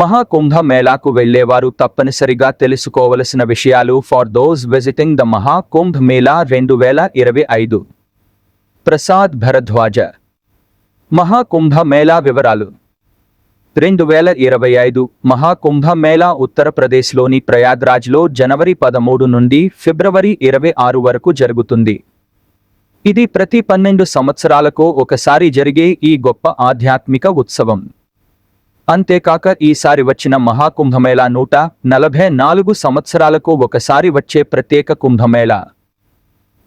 మహాకుంభ మేళాకు వెళ్ళేవారు తప్పనిసరిగా తెలుసుకోవలసిన విషయాలు for those visiting the Mahakumbh Mela రెండు వేల ఇరవై ఐదు. ప్రసాద్ భరద్వాజ. మహాకుంభ మేళా వివరాలు. రెండు వేల ఇరవై ఐదు మహాకుంభ మేళా ఉత్తరప్రదేశ్లోని ప్రయాగ్రాజ్లో జనవరి పదమూడు నుండి ఫిబ్రవరి ఇరవై ఆరు వరకు జరుగుతుంది. ఇది ప్రతి పన్నెండు సంవత్సరాలకు ఒకసారి జరిగే ఈ గొప్ప ఆధ్యాత్మిక ఉత్సవం. అంతేకాక ఈసారి వచ్చిన మహాకుంభమేళా నూట నలభై నాలుగు సంవత్సరాలకు ఒకసారి వచ్చే ప్రత్యేక కుంభమేళా.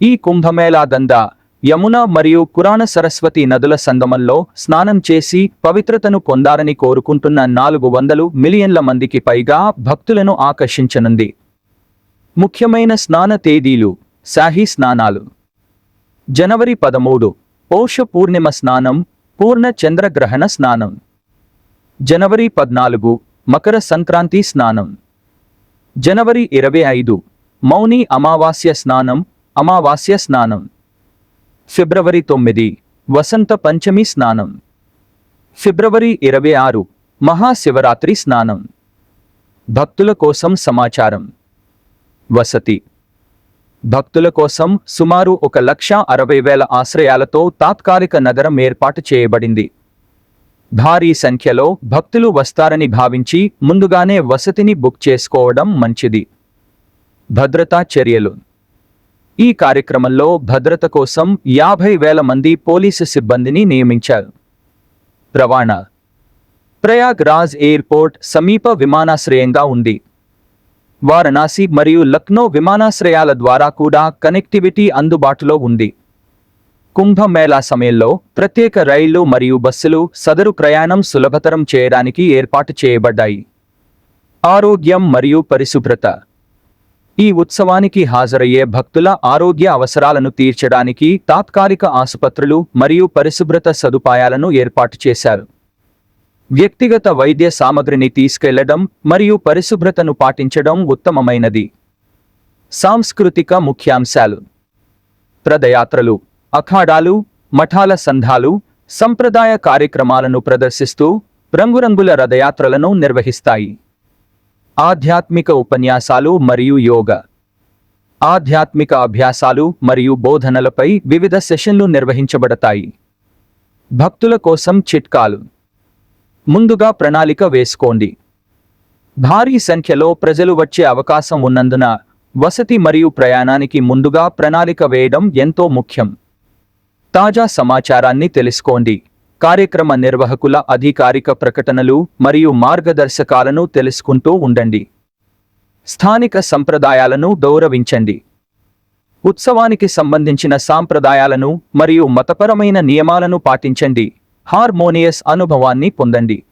ఈ కుంభమేళా దందా యమున మరియు పురాణ సరస్వతి నదుల సంగమంలో స్నానం చేసి పవిత్రతను పొందారని కోరుకుంటున్న నాలుగు వందలు మిలియన్ల మందికి పైగా భక్తులను ఆకర్షించనుంది. ముఖ్యమైన స్నాన తేదీలు శాహీ స్నానాలు. జనవరి పదమూడు పౌష పూర్ణిమ స్నానం పూర్ణ చంద్రగ్రహణ స్నానం. జనవరి పద్నాలుగు మకర సంక్రాంతి స్నానం. జనవరి ఇరవై ఐదు మౌని అమావాస్య స్నానం అమావాస్య స్నానం. ఫిబ్రవరి తొమ్మిది వసంత పంచమి స్నానం. ఫిబ్రవరి ఇరవై ఆరు మహాశివరాత్రి స్నానం. భక్తుల కోసం సమాచారం. వసతి. భక్తుల కోసం సుమారు ఒక లక్ష అరవై వేల ఆశ్రయాలతో తాత్కాలిక నగరం ఏర్పాటు చేయబడింది. భారీ సంఖ్యలో భక్తులు వస్తారని భావించి ముందుగానే వసతిని బుక్ చేసుకోవడం మంచిది. భద్రతా చర్యలు. ఈ కార్యక్రమంలో భద్రత కోసం యాభై వేల మంది పోలీసు సిబ్బందిని నియమించారు. రవాణా. ప్రయాగ్ రాజ్ ఎయిర్పోర్ట్ సమీప విమానాశ్రయంగా ఉంది. వారణాసి మరియు లక్నో విమానాశ్రయాల ద్వారా కూడా కనెక్టివిటీ అందుబాటులో ఉంది. కుంభమేళా సమయంలో ప్రత్యేక రైళ్ళు మరియు బస్సులు సదరు ప్రయాణం సులభతరం చేయడానికి ఏర్పాటు చేయబడ్డాయి. ఆరోగ్యం మరియు పరిశుభ్రత. ఈ ఉత్సవానికి హాజరయ్యే భక్తుల ఆరోగ్య అవసరాలను తీర్చడానికి తాత్కాలిక ఆసుపత్రులు మరియు పరిశుభ్రత సదుపాయాలను ఏర్పాటు చేశారు. వ్యక్తిగత వైద్య సామగ్రిని తీసుకెళ్ళడం మరియు పరిశుభ్రతను పాటించడం ఉత్తమమైనది. సాంస్కృతిక ముఖ్యాంశాలు. ప్రదయాత్రలు అఖాడాలు మఠాల సంఘాలు సంప్రదాయ కార్యక్రమాలను ప్రదర్శిస్తూ రంగురంగుల రథయాత్రలను నిర్వహిస్తాయి. ఆధ్యాత్మిక ఉపన్యాసాలు మరియు యోగ. ఆధ్యాత్మిక అభ్యాసాలు మరియు బోధనలపై వివిధ సెషన్లు నిర్వహించబడతాయి. భక్తుల కోసం చిట్కాలు. ముందుగా ప్రణాళిక వేసుకోండి. భారీ సంఖ్యలో ప్రజలు వచ్చే అవకాశం ఉన్నందున వసతి మరియు ప్రయాణానికి ముందుగా ప్రణాళిక వేయడం ఎంతో ముఖ్యం. తాజా సమాచారాన్ని తెలుసుకోండి. కార్యక్రమ నిర్వాహకుల అధికారిక ప్రకటనలు మరియు మార్గదర్శకాలను తెలుసుకుంటూ ఉండండి. స్థానిక సంప్రదాయాలను గౌరవించండి. ఉత్సవానికి సంబంధించిన సాంప్రదాయాలను మరియు మతపరమైన నియమాలను పాటించండి. హార్మోనియస్ అనుభవాన్ని పొందండి.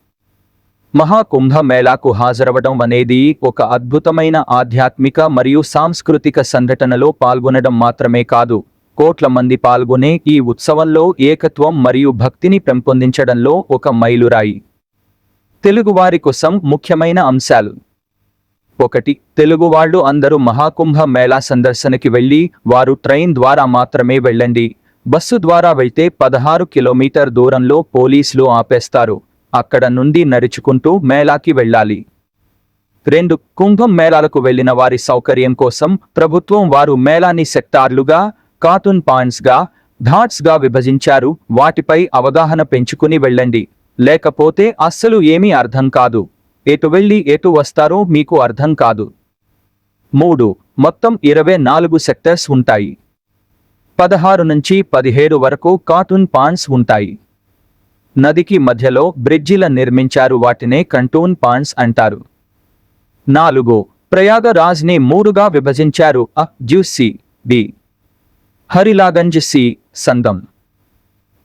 మహాకుంభ మేళాకు హాజరవడం అనేది ఒక అద్భుతమైన ఆధ్యాత్మిక మరియు సాంస్కృతిక సంఘటనలో పాల్గొనడం మాత్రమే కాదు. కోట్ల మంది పాల్గొనే ఈ ఉత్సవంలో ఏకత్వం మరియు భక్తిని పెంపొందించడంలో ఒక మైలురాయి. తెలుగువారి కోసం ముఖ్యమైన అంశాలు. ఒకటి తెలుగువాళ్ళు అందరూ మహాకుంభ మేళా సందర్శనకి వెళ్ళి వారు ట్రైన్ ద్వారా మాత్రమే వెళ్ళండి. బస్సు ద్వారా వెళ్తే పదహారు కిలోమీటర్ దూరంలో పోలీసులు ఆపేస్తారు. అక్కడ నుండి నడుచుకుంటూ మేళాకి వెళ్ళాలి. రెండు కుంభం మేళాలకు వెళ్ళిన వారి సౌకర్యం కోసం ప్రభుత్వం వారు మేళాని సెక్టార్లుగా కార్టూన్ పాయింట్స్గా థాట్స్గా విభజించారు. వాటిపై అవగాహన పెంచుకుని వెళ్ళండి. లేకపోతే అస్సలు ఏమీ అర్థం కాదు. ఎటు వెళ్ళి ఎటు వస్తారో మీకు అర్థం కాదు. మూడు మొత్తం ఇరవై నాలుగు సెక్టర్స్ ఉంటాయి. పదహారు నుంచి పదిహేడు వరకు కార్టూన్ పాండ్స్ ఉంటాయి. నదికి మధ్యలో బ్రిడ్జిల నిర్మించారు వాటినే కంటూన్ పాండ్స్ అంటారు. నాలుగు ప్రయాగరాజ్ని మూడుగా విభజించారు. అ జ్యూసి. బి. హరిలాగంజ్ సి సందం.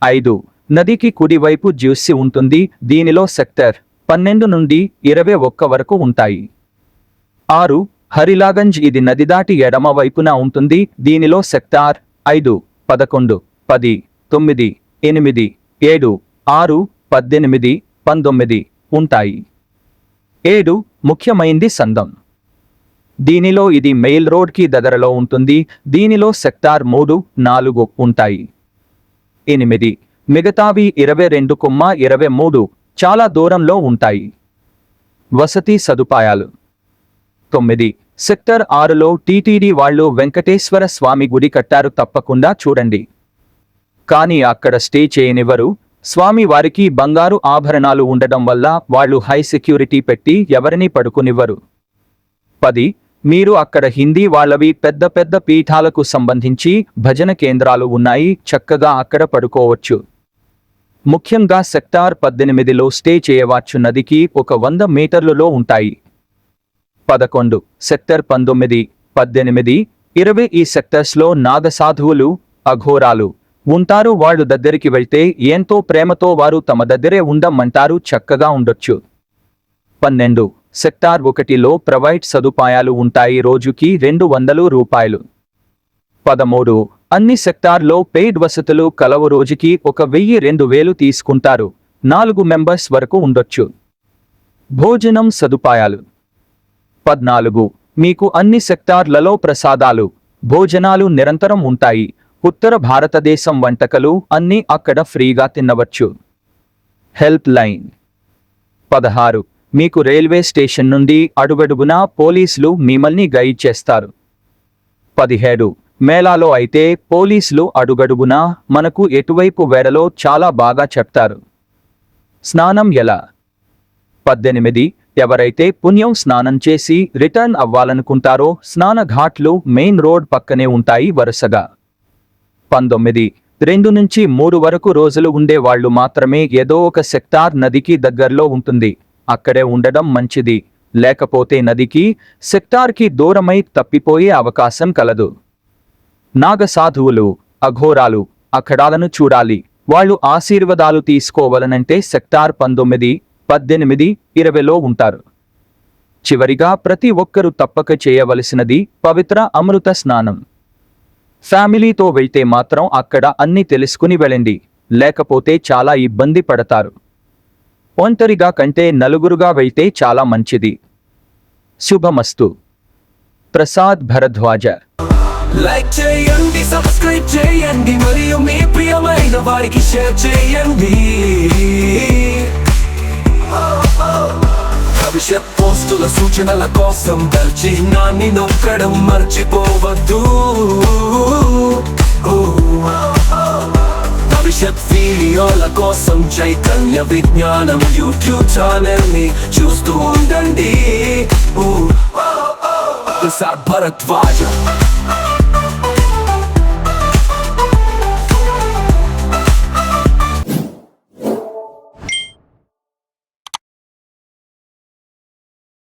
ఐదు. నదికి కుడివైపు జ్యూసి ఉంటుంది దీనిలో సెక్టర్ పన్నెండు నుండి ఇరవై ఒక్క వరకు ఉంటాయి. ఆరు. హరిలాగంజ్ ఇది నది దాటి ఎడమ వైపున ఉంటుంది దీనిలో సెక్టార్ ఐదు పదకొండు పది తొమ్మిది ఎనిమిది ఏడు ఆరు పద్దెనిమిది పంతొమ్మిది ఉంటాయి. ఏడు. ముఖ్యమైంది సందం. దీనిలో ఇది మెయిల్ రోడ్కి దగ్గరలో ఉంటుంది. దీనిలో సెక్టార్ మూడు నాలుగు ఉంటాయి. ఎనిమిది. మిగతావి ఇరవై రెండు కొమ్మ ఇరవై మూడు చాలా దూరంలో ఉంటాయి. వసతి సదుపాయాలు. తొమ్మిది. సెక్టర్ ఆరులో టీటీడీ వాళ్ళు వెంకటేశ్వర స్వామి గుడి కట్టారు తప్పకుండా చూడండి. కానీ అక్కడ స్టే చేయనివ్వరు. స్వామి వారికి బంగారు ఆభరణాలు ఉండడం వల్ల వాళ్ళు హై సెక్యూరిటీ పెట్టి ఎవరిని పడుకునివ్వరు. పది. మీరు అక్కడ హిందీ వాళ్ళవి పెద్ద పెద్ద పీఠాలకు సంబంధించి భజన కేంద్రాలు ఉన్నాయి చక్కగా అక్కడ పడుకోవచ్చు. ముఖ్యంగా సెక్టార్ పద్దెనిమిదిలో స్టే చేయవచ్చు నదికి ఒక వంద మీటర్లలో ఉంటాయి. పదకొండు సెక్టర్ పంతొమ్మిది పద్దెనిమిది ఇరవై ఈ సెక్టర్స్లో నాగసాధువులు అఘోరాలు ఉంటారు వాళ్ళు దగ్గరికి వెళ్తే ఎంతో ప్రేమతో వారు తమ దగ్గరే ఉండమంటారు చక్కగా ఉండొచ్చు. పన్నెండు సెక్టార్ ఒకటిలో ప్రైవేట్ సదుపాయాలు ఉంటాయి రోజుకి రెండు వందలు రూపాయలు. పదమూడు. అన్ని సెక్టార్లో పెయిడ్ వసతులు కలవు రోజుకి ఒక వెయ్యి రెండు వేలు తీసుకుంటారు. నాలుగు మెంబర్స్ వరకు ఉండొచ్చు. భోజనం సదుపాయాలు. పద్నాలుగు. మీకు అన్ని సెక్టార్లలో ప్రసాదాలు భోజనాలు నిరంతరం ఉంటాయి. ఉత్తర భారతదేశం వంటకలు అన్నీ అక్కడ ఫ్రీగా తినవచ్చు. Help line. పదహారు. మీకు రైల్వే స్టేషన్ నుండి అడుగడుగునా పోలీసులు మిమ్మల్ని గైడ్ చేస్తారు. పదిహేడు. మేళాలో అయితే పోలీసులు అడుగడుగునా మనకు ఎటువైపు వేడలో చాలా బాగా చెప్తారు. స్నానం ఎలా? పద్దెనిమిది. ఎవరైతే పుణ్యం స్నానం చేసి రిటర్న్ అవ్వాలనుకుంటారో స్నాన ఘాట్లు మెయిన్ రోడ్ పక్కనే ఉంటాయి వరుసగా. పంతొమ్మిది. రెండు నుంచి మూడు వరకు రోజులు ఉండే వాళ్ళు మాత్రమే ఏదో ఒక సెక్టార్ నదికి దగ్గరలో ఉంటుంది. అక్కడే ఉండడం మంచిది. లేకపోతే నదికి సెక్టార్కి దూరమై తప్పిపోయే అవకాశం కలదు. నాగసాధువులు అఘోరాలు అఖడాలను చూడాలి. వాళ్ళు ఆశీర్వాదాలు తీసుకోవాలనంటే సెక్టార్ పంతొమ్మిది పద్దెనిమిది ఇరవైలో ఉంటారు. చివరిగా ప్రతి ఒక్కరూ తప్పక చేయవలసినది పవిత్ర అమృత స్నానం. ఫ్యామిలీతో వెళ్తే మాత్రం అక్కడ అన్ని తెలుసుకుని వెళ్ళండి. లేకపోతే చాలా ఇబ్బంది పడతారు. ఒంటరిగా కంటే నలుగురుగా వెళ్తే చాలా మంచిది. శుభమస్తు. ప్రసాద్ భరద్వాజ. లైక్ చేయండి సబ్స్క్రైబ్ చేయండి మరియు మీ ప్రియమైన వారికి షేర్ చేయండి. భవిష్యత్ పోస్టుల సూచనల కోసం బెల్ చిహ్నాన్ని నొక్కడం మర్చిపోవద్దు. భవిష్యత్ వీడియోల కోసం చైతన్య విజ్ఞానం యూట్యూబ్ ఛానల్ని చూస్తూ ఉండండి. ప్రసాద్ భరద్వాజ.